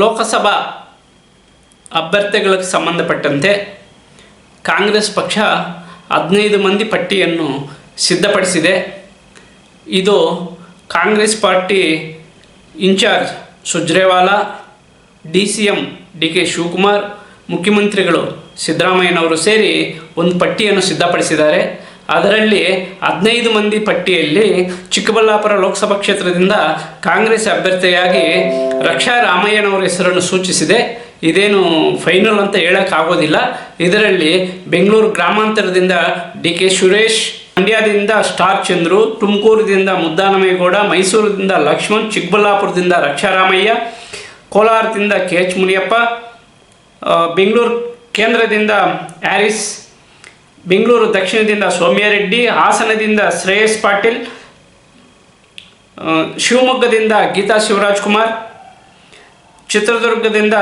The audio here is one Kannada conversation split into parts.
ಲೋಕಸಭಾ ಅಭ್ಯರ್ಥಿಗಳಿಗೆ ಸಂಬಂಧಪಟ್ಟಂತೆ ಕಾಂಗ್ರೆಸ್ ಪಕ್ಷ ಹದಿನೈದು ಮಂದಿ ಪಟ್ಟಿಯನ್ನು ಸಿದ್ಧಪಡಿಸಿದೆ. ಇದು Congress party in-charge Surjewala, D C M D K Shivakumar, ಮುಖ್ಯಮಂತ್ರಿಗಳು ಸಿದ್ದರಾಮಯ್ಯನವರು ಸೇರಿ ಒಂದು ಪಟ್ಟಿಯನ್ನು ಸಿದ್ಧಪಡಿಸಿದ್ದಾರೆ. ಅದರಲ್ಲಿ ಹದಿನೈದು ಮಂದಿ ಪಟ್ಟಿಯಲ್ಲಿ ಚಿಕ್ಕಬಳ್ಳಾಪುರ ಲೋಕಸಭಾ ಕ್ಷೇತ್ರದಿಂದ ಕಾಂಗ್ರೆಸ್ ಅಭ್ಯರ್ಥಿಯಾಗಿ ರಕ್ಷಾ ರಾಮಯ್ಯನವರ ಹೆಸರನ್ನು ಸೂಚಿಸಿದೆ. ಇದೇನು ಫೈನಲ್ ಅಂತ ಹೇಳೋಕ್ಕಾಗೋದಿಲ್ಲ ಇದರಲ್ಲಿ ಬೆಂಗಳೂರು ಗ್ರಾಮಾಂತರದಿಂದ ಡಿ ಕೆ ಸುರೇಶ್, ಮಂಡ್ಯದಿಂದ ಸ್ಟಾರ್ ಚಂದ್ರು, ತುಮಕೂರಿನಿಂದ ಮುದ್ದಾನಮೇಗೌಡ, ಮೈಸೂರಿನಿಂದ ಲಕ್ಷ್ಮಣ್, ಚಿಕ್ಕಬಳ್ಳಾಪುರದಿಂದ ರಕ್ಷಾರಾಮಯ್ಯ ಕೋಲಾರದಿಂದ ಕೆ ಎಚ್ ಮುನಿಯಪ್ಪ ಬೆಂಗಳೂರು ಕೇಂದ್ರದಿಂದ ಹ್ಯಾರಿಸ್ ಬೆಂಗಳೂರು ದಕ್ಷಿಣದಿಂದ ಸೌಮ್ಯರೆಡ್ಡಿ ಹಾಸನದಿಂದ ಶ್ರೇಯಸ್ ಪಾಟೀಲ್ ಶಿವಮೊಗ್ಗದಿಂದ ಗೀತಾ ಶಿವರಾಜ್ ಕುಮಾರ್, ಚಿತ್ರದುರ್ಗದಿಂದ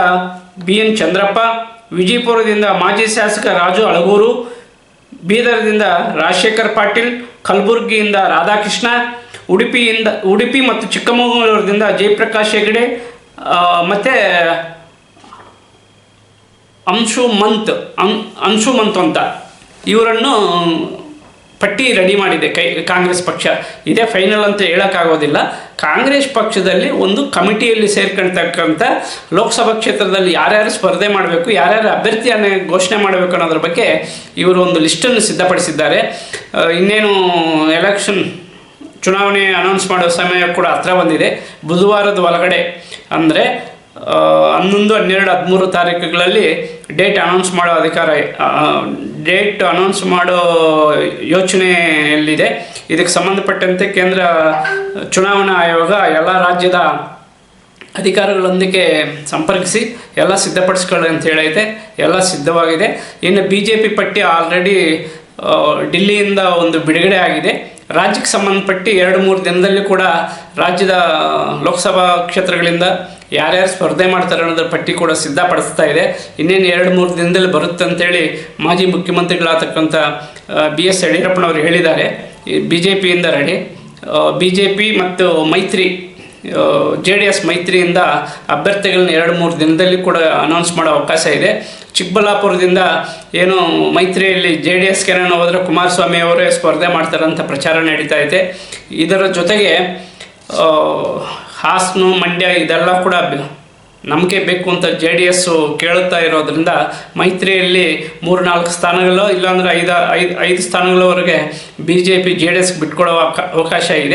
ಬಿ ಎನ್ ಚಂದ್ರಪ್ಪ, ವಿಜಯಪುರದಿಂದ ಮಾಜಿ ಶಾಸಕ ರಾಜು ಅಳಗೂರು, ಬೀದರ್ದಿಂದ ರಾಜಶೇಖರ್ ಪಾಟೀಲ್, ಕಲಬುರಗಿಯಿಂದ ರಾಧಾಕೃಷ್ಣ, ಉಡುಪಿಯಿಂದ, ಉಡುಪಿ ಮತ್ತು ಚಿಕ್ಕಮಗಳೂರದಿಂದ ಜಯಪ್ರಕಾಶ್ ಹೆಗಡೆ ಮತ್ತು ಅಂಶು ಮಂತ್, ಅಂ, ಅಂಶು ಮಂತ್ ಅಂತ. ಇವರನ್ನು ಪಟ್ಟಿ ರೆಡಿ ಮಾಡಿದೆ. ಕೈ, ಕಾಂಗ್ರೆಸ್ ಪಕ್ಷ. ಇದೇ ಫೈನಲ್ ಅಂತ ಹೇಳೋಕ್ಕಾಗೋದಿಲ್ಲ. ಕಾಂಗ್ರೆಸ್ ಪಕ್ಷದಲ್ಲಿ ಒಂದು ಕಮಿಟಿಯಲ್ಲಿ ಸೇರ್ಕೊಳ್ತಕ್ಕಂಥ ಲೋಕಸಭಾ ಕ್ಷೇತ್ರದಲ್ಲಿ ಯಾರ್ಯಾರು ಸ್ಪರ್ಧೆ ಮಾಡಬೇಕು, ಯಾರ್ಯಾರು ಅಭ್ಯರ್ಥಿಯನ್ನು ಘೋಷಣೆ ಮಾಡಬೇಕು ಅನ್ನೋದ್ರ ಬಗ್ಗೆ ಇವರು ಒಂದು ಲಿಸ್ಟನ್ನು ಸಿದ್ಧಪಡಿಸಿದ್ದಾರೆ. ಇನ್ನೇನು ಎಲೆಕ್ಷನ್ ಚುನಾವಣೆ ಅನೌನ್ಸ್ ಮಾಡೋ ಸಮಯ ಕೂಡ ಹತ್ರ ಬಂದಿದೆ. ಬುಧವಾರದ ಒಳಗಡೆ ಅಂದರೆ ಹನ್ನೊಂದು, ಹನ್ನೆರಡು, ಹದಿಮೂರು ತಾರೀಕುಗಳಲ್ಲಿ ಡೇಟ್ ಅನೌನ್ಸ್ ಮಾಡೋ ಅಧಿಕಾರ ಡೇಟ್ ಅನೌನ್ಸ್ ಮಾಡೋ ಯೋಚನೆಯಲ್ಲಿದೆ. ಇದಕ್ಕೆ ಸಂಬಂಧಪಟ್ಟಂತೆ ಕೇಂದ್ರ ಚುನಾವಣಾ ಆಯೋಗ ಎಲ್ಲ ರಾಜ್ಯದ ಅಧಿಕಾರಿಗಳೊಂದಿಗೆ ಸಂಪರ್ಕಿಸಿ ಎಲ್ಲ ಸಿದ್ಧಪಡಿಸ್ಕೊಳ್ಳಿ ಅಂತ ಹೇಳೈತೆ. ಎಲ್ಲ ಸಿದ್ಧವಾಗಿದೆ. ಇನ್ನು ಬಿ ಜೆ ಪಿ ಪಟ್ಟಿ ಆಲ್ರೆಡಿ ಡಿಲ್ಲಿಯಿಂದ ಒಂದು ಬಿಡುಗಡೆ ಆಗಿದೆ. ರಾಜ್ಯಕ್ಕೆ ಸಂಬಂಧಪಟ್ಟು ಎರಡು ಮೂರು ದಿನದಲ್ಲಿ ಕೂಡ ರಾಜ್ಯದ ಲೋಕಸಭಾ ಕ್ಷೇತ್ರಗಳಿಂದ ಯಾರ್ಯಾರು ಸ್ಪರ್ಧೆ ಮಾಡ್ತಾರೆ ಅನ್ನೋದ್ರ ಪಟ್ಟಿ ಕೂಡ ಸಿದ್ಧಪಡಿಸ್ತಾ ಇದೆ. ಇನ್ನೇನು ಎರಡು ಮೂರು ದಿನದಲ್ಲಿ ಬರುತ್ತೆ ಅಂತೇಳಿ ಮಾಜಿ ಮುಖ್ಯಮಂತ್ರಿಗಳಾಗತಕ್ಕಂಥ ಬಿ ಎಸ್ ಯಡಿಯೂರಪ್ಪನವರು ಹೇಳಿದ್ದಾರೆ. ಬಿ ಜೆ ಪಿಯಿಂದ ರೆಡಿ. ಬಿ ಜೆ ಪಿ ಮತ್ತು ಮೈತ್ರಿ ಜೆ ಡಿ ಎಸ್ ಮೈತ್ರಿಯಿಂದ ಅಭ್ಯರ್ಥಿಗಳನ್ನ ಎರಡು ಮೂರು ದಿನದಲ್ಲಿ ಕೂಡ ಅನೌನ್ಸ್ ಮಾಡೋ ಅವಕಾಶ ಇದೆ. ಚಿಕ್ಕಬಳ್ಳಾಪುರದಿಂದ ಏನು ಮೈತ್ರಿಯಲ್ಲಿ ಜೆ ಡಿ ಎಸ್ಗೆ ಹೋದರೆ ಕುಮಾರಸ್ವಾಮಿ ಅವರೇ ಸ್ಪರ್ಧೆ ಮಾಡ್ತಾರಂತ ಪ್ರಚಾರ ನಡೀತಾ ಇದೆ. ಇದರ ಜೊತೆಗೆ ಹಾಸನು, ಮಂಡ್ಯ ಇದೆಲ್ಲ ಕೂಡ ನಮಗೆ ಬೇಕು ಅಂತ ಜೆ ಡಿ ಎಸ್ಸು ಕೇಳುತ್ತಾ ಇರೋದ್ರಿಂದ ಮೈತ್ರಿಯಲ್ಲಿ ಮೂರು ನಾಲ್ಕು ಸ್ಥಾನಗಳು ಇಲ್ಲಾಂದರೆ ಐದು ಐದು ಐದು ಸ್ಥಾನಗಳವರೆಗೆ B J P J D S ಬಿಟ್ಕೊಡೋ ಅವಕ- ಅವಕಾಶ ಇದೆ.